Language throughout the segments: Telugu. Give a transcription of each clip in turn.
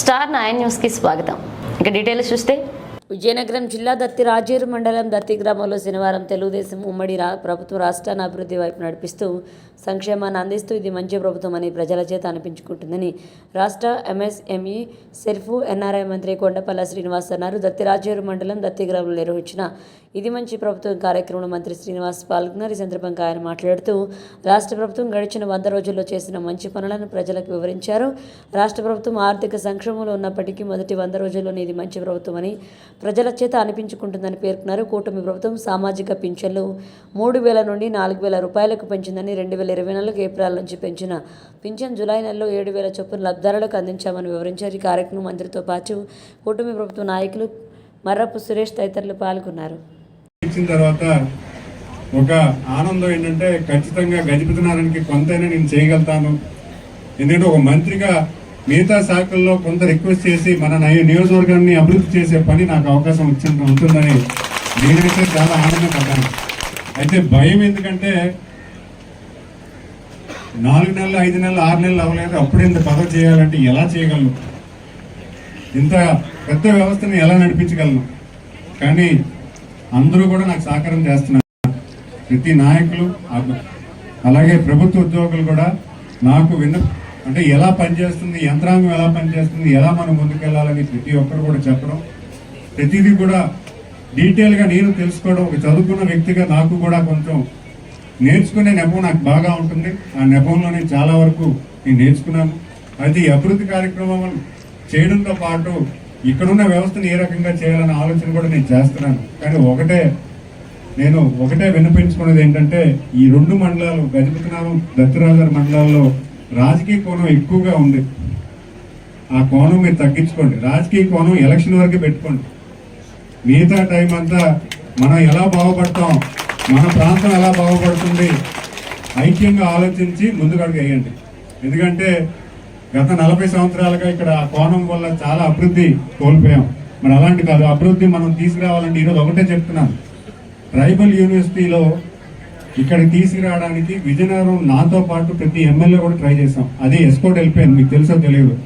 స్టార్ నైన్ న్యూస్కి స్వాగతం. ఇక డీటెయిల్స్ చూస్తే విజయనగరం జిల్లా దత్తి రాజేరు మండలం దత్తి గ్రామంలో శనివారం తెలుగుదేశం ఉమ్మడి రా ప్రభుత్వం రాష్ట్రాన్ని అభివృద్ధి వైపు నడిపిస్తూ సంక్షేమాన్ని అందిస్తూ ఇది మంచి ప్రభుత్వం అని ప్రజల చేత అనిపించుకుంటుందని రాష్ట్ర ఎంఎస్ఎంఈ సెర్ఫు ఎన్ఆర్ఐ మంత్రి కొండపల్ల శ్రీనివాస్ అన్నారు. దత్తి రాజేరు మండలం దత్తి గ్రామంలో నిర్వహించిన ఇది మంచి ప్రభుత్వం కార్యక్రమంలో మంత్రి శ్రీనివాస్ పాల్గొన్నారు. ఈ సందర్భంగా ఆయన మాట్లాడుతూ రాష్ట్ర ప్రభుత్వం గడిచిన వంద రోజుల్లో చేసిన మంచి పనులను ప్రజలకు వివరించారు. రాష్ట్ర ప్రభుత్వం ఆర్థిక సంక్షోభంలో ఉన్నప్పటికీ మొదటి వంద రోజుల్లోనే ఇది మంచి ప్రభుత్వం అని ప్రజల చేత అనిపించుకుంటుందని పేర్కొన్నారు. కూటమి ప్రభుత్వం సామాజిక పింఛన్లు మూడు వేల నుండి నాలుగు వేల రూపాయలకు పెంచిందని రెండు వేల ఇరవై నాలుగు ఏప్రిల్ నుంచి పెంచిన పింఛన్ జూలై నెలలో ఏడు వేల చొప్పున లబ్ధారులకు అందించామని వివరించారు. ఈ కార్యక్రమం మంత్రితో పాటు కూటమి ప్రభుత్వ నాయకులు మర్రపు సురేష్ తదితరులు పాల్గొన్నారు. ఇచ్చిన తర్వాత ఒక ఆనందం ఏంటంటే ఖచ్చితంగా గజపతినారాయణకి కొంతైనా నేను చేయగలుగుతాను. ఎందుకంటే ఒక మంత్రిగా మిగతా శాఖల్లో కొంత రిక్వెస్ట్ చేసి మన నయ- నియోజకవర్గాన్ని అభివృద్ధి చేసే పని నాకు అవకాశం వచ్చి ఉంటుందని నేనైతే చాలా ఆనందపడ్డాను. అయితే భయం ఎందుకంటే నాలుగు నెలలు ఐదు నెలలు ఆరు నెలలు అవ్వలేదు. అప్పుడే ఇంత పదవి చేయాలంటే ఎలా చేయగలను? ఇంత పెద్ద వ్యవస్థను ఎలా నడిపించగలను? కానీ అందరూ కూడా నాకు సహకారం చేస్తున్నారు. ప్రతి నాయకులు అలాగే ప్రభుత్వ ఉద్యోగులు కూడా నాకు విన్న అంటే ఎలా పనిచేస్తుంది యంత్రాంగం ఎలా పనిచేస్తుంది ఎలా మనం ముందుకెళ్ళాలని ప్రతి ఒక్కరు కూడా చెప్పడం. ప్రతిదీ కూడా డీటెయిల్గా నేను తెలుసుకోవడం ఒక చదువుకున్న వ్యక్తిగా నాకు కూడా కొంచెం నేర్చుకునే నెపం నాకు బాగా ఉంటుంది. ఆ నెపంలో నేను చాలా వరకు నేను నేర్చుకున్నాను. అయితే ఈ అభివృద్ధి కార్యక్రమం చేయడంతో పాటు ఇక్కడున్న వ్యవస్థను ఏ రకంగా చేయాలనే ఆలోచన కూడా నేను చేస్తున్నాను. కానీ ఒకటే నేను ఒకటే వినిపించుకున్నది ఏంటంటే ఈ రెండు మండలాలు గజపతినామం దత్తరాజర్ మండలాల్లో రాజకీయ కోణం ఎక్కువగా ఉంది. ఆ కోణం మీరు తగ్గించుకోండి. రాజకీయ కోణం ఎలక్షన్ వరకు పెట్టుకోండి. మిగతా టైం అంతా మనం ఎలా బాగుపడతాం మన ప్రాంతం ఎలా బాగుపడుతుంది ఐక్యంగా ఆలోచించి ముందుకడుగు వేయండి. ఎందుకంటే గత నలభై సంవత్సరాలుగా ఇక్కడ కోణం వల్ల చాలా అభివృద్ధి కోల్పోయాం. మరి అలాంటి కాదు అభివృద్ధి మనం తీసుకురావాలంటే ఈరోజు ఒకటే చెప్తున్నాను. ట్రైబల్ యూనివర్సిటీలో ఇక్కడ తీసుకురావడానికి విజయనగరం నాతో పాటు ప్రతి ఎమ్మెల్యే కూడా ట్రై చేసాం అది ఎస్కోట్ వెళ్ళిపోయింది మీకు తెలుసో తెలియదు.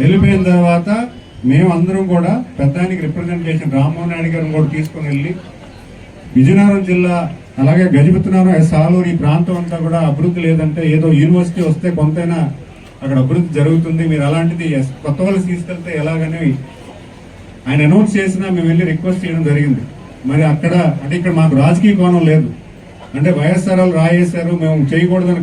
వెళ్ళిపోయిన తర్వాత మేము కూడా పెద్దానికి రిప్రజెంటేషన్ రామ్మోహన్ నాయుడు గారిని కూడా తీసుకుని వెళ్ళి విజయనగరం జిల్లా అలాగే గజపతినగరం ఎస్ ఆలూరు ఈ ప్రాంతం అంతా కూడా అభివృద్ధి లేదంటే ఏదో యూనివర్సిటీ వస్తే కొంతైనా అక్కడ అభివృద్ధి జరుగుతుంది. మీరు అలాంటిది ఎస్- కొత్త వాళ్ళు తీసుకెళ్తే ఎలాగనేవి ఆయన అనౌన్స్ చేసినా మేము వెళ్ళి రిక్వెస్ట్ చేయడం జరిగింది. మరి అక్కడ అంటే ఇక్కడ మాకు రాజకీయ కోణం లేదు. అంటే వైఎస్ఆర్ వాళ్ళు రాయేశారు మేము చేయకూడదని